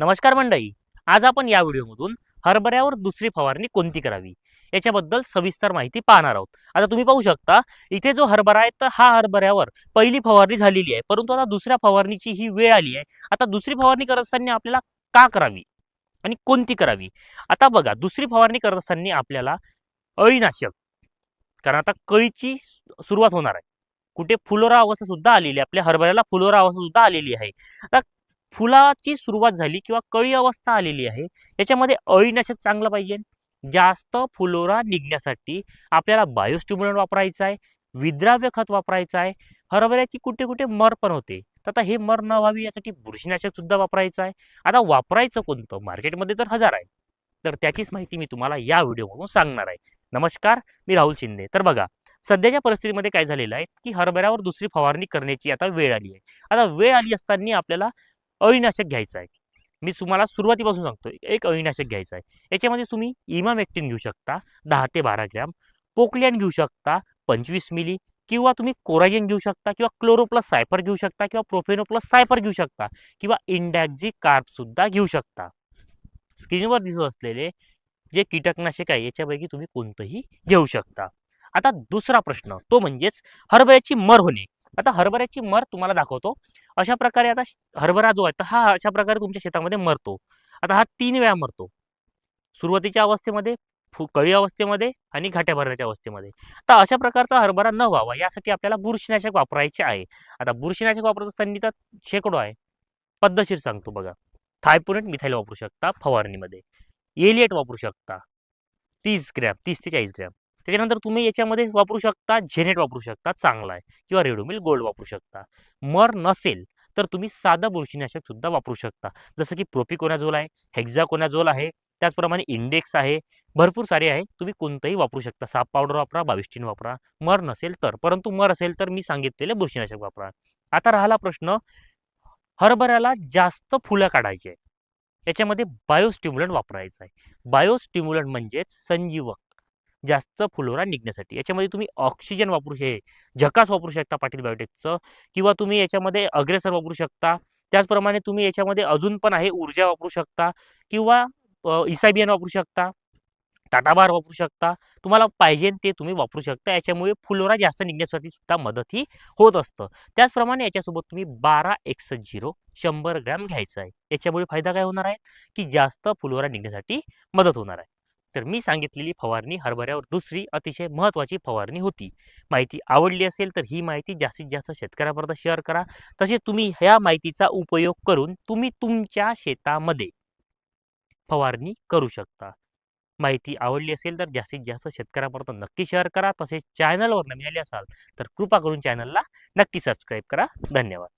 नमस्कार मंडळी. आज आपण या व्हिडिओमधून हरभऱ्यावर दुसरी फवारणी कोणती करावी? याच्याबद्दल सविस्तर माहिती पाहणार आहोत. आता तुम्ही पाहू शकता इथे जो हरभरा आहे तर हा हरभऱ्यावर पहिली फवारणी झालेली आहे. परंतु आता दुसऱ्या फवारणीची ही वेळ आली आहे. आता दुसरी फवारणी करत असताना आपल्याला का करावी? आणि कोणती करावी? आता बघा दुसरी फवारणी करत असताना आपल्याला अळीनाशक कारण आता कळीची सुरुवात होणार आहे. कुठे फुलोरा अवस्था सुद्धा आलेली आहे. आपल्या हरभऱ्याला फुलोरा अवस्था सुद्धा आलेली आहे. आता फुलाची सुरुवात झाली किंवा कळी अवस्था आलेली आहे याच्यामध्ये अळीनाशक चांगलं पाहिजे. जास्त फुलोरा निघण्यासाठी आपल्याला बायोस्टिम्युलंट वापरायचं आहे विद्राव्य खत वापरायचं आहे हरभऱ्याची कुठे कुठे मर पण होते. तर आता हे मर न व्हावी यासाठी बुरशीनाशक सुद्धा वापरायचं आहे. आता वापरायचं कोणतं? मार्केटमध्ये तर हजार आहे. तर त्याचीच माहिती मी तुम्हाला या व्हिडिओमधून सांगणार आहे. नमस्कार मी राहुल शिंदे. तर बघा सध्याच्या परिस्थितीमध्ये काय झालेलं आहे की हरभऱ्यावर दुसरी फवारणी करण्याची आता वेळ आली आहे. आता वेळ आली असताना आपल्याला अळीनाशक घ्यायचं आहे. मी तुम्हाला सुरुवातीपासून सांगतो एक अळीनाशक घ्यायचं आहे. याच्यामध्ये तुम्ही इमामेक्टिन घेऊ शकता दहा ते बारा ग्रॅम. पोकलॅन घेऊ शकता पंचवीस मिली. किंवा तुम्ही कोराजेन घेऊ शकता किंवा क्लोरोप्लस सायफर घेऊ शकता किंवा प्रोफेनोप्लस सायफर घेऊ शकता किंवा इंडॅक्झी कार्प सुद्धा घेऊ शकता. स्क्रीनवर दिसत असलेले जे कीटकनाशक आहे याच्यापैकी तुम्ही कोणतंही घेऊ शकता. आता दुसरा प्रश्न तो म्हणजेच हरभऱ्याची मर होणे. आता हरभऱ्याची मर तुम्हाला दाखवतो. अशा प्रकारे आता हरभरा जो आहे तर हा अशा प्रकारे तुमच्या शेतामध्ये मरतो. आता हा तीन वेळा मरतो. सुरुवातीच्या अवस्थेमध्ये फु कळी अवस्थेमध्ये आणि घाट्या भरण्याच्या अवस्थेमध्ये. तर अशा प्रकारचा हरभरा न व्हावा यासाठी आपल्याला बुरशीनाशक वापरायचे आहे. आता बुरशीनाशक वापरत असताना तर शेकडो आहे. पद्धतशीर सांगतो बघा. थायपोनेट मिथाईल वापरू शकता फवारणीमध्ये. एलिएट वापरू शकता. तीस ग्रॅम तीस ते चाळीस ग्रॅम. त्याच्यानंतर तुम्ही याच्यामध्ये वापरू शकता झेनेट वापरू शकता चांगला आहे. किंवा रेडोमिल गोल्ड वापरू शकता. मर नसेल तर तुम्ही साधं बुरशीनाशक सुद्धा वापरू शकता. जसं की प्रोपिकोनाझोल आहे हेक्झाकोनाझोल आहे त्याचप्रमाणे इंडेक्स आहे. भरपूर सारे आहे तुम्ही कोणतंही वापरू शकता. साप पावडर वापरा बाविस्टीन वापरा. मर नसेल तर परंतु मर असेल तर मी सांगितलेले बुरशीनाशक वापरा. आता राहिला प्रश्न हरभऱ्याला जास्त फुलं काढायची आहे. याच्यामध्ये बायोस्टिम्युलंट वापरायचं आहे. बायोस्टिम्युलंट म्हणजेच संजीवक. जास्त फुलोरा निघण्यासाठी. याच्यामध्ये तुम्ही ऑक्सिजन वापरू शे झकास वापरू शकता पाटील बायोटेकचं किंवा तुम्ही याच्यामध्ये अग्रेसर वापरू शकता. त्याचप्रमाणे तुम्ही याच्यामध्ये अजून पण आहे ऊर्जा वापरू शकता किंवा इसाबियन वापरू शकता टाटाबार वापरू शकता. तुम्हाला पाहिजे ते तुम्ही वापरू शकता. याच्यामुळे फुलोरा जास्त निघण्यासाठी सुद्धा मदत ही होत असतं. त्याचप्रमाणे याच्यासोबत तुम्ही बारा एक्स झिरो शंभर ग्रॅम घ्यायचं आहे. याच्यामुळे फायदा काय होणार आहे? की जास्त फुलोरा निघण्यासाठी मदत होणार आहे. तर मी सांगितलेली फवारणी हरभऱ्यावर दुसरी अतिशय महत्त्वाची फवारणी होती. माहिती आवडली असेल तर ही माहिती जास्तीत जास्त शेतकऱ्यापर्यंत शेअर करा. तसेच तुम्ही ह्या माहितीचा उपयोग करून तुम्ही तुमच्या शेतामध्ये फवारणी करू शकता. माहिती आवडली असेल तर जास्तीत जास्त शेतकऱ्यापर्यंत नक्की शेअर करा. तसेच चॅनलवर मिळाले असाल तर कृपा करून चॅनलला नक्की सबस्क्राईब करा. धन्यवाद.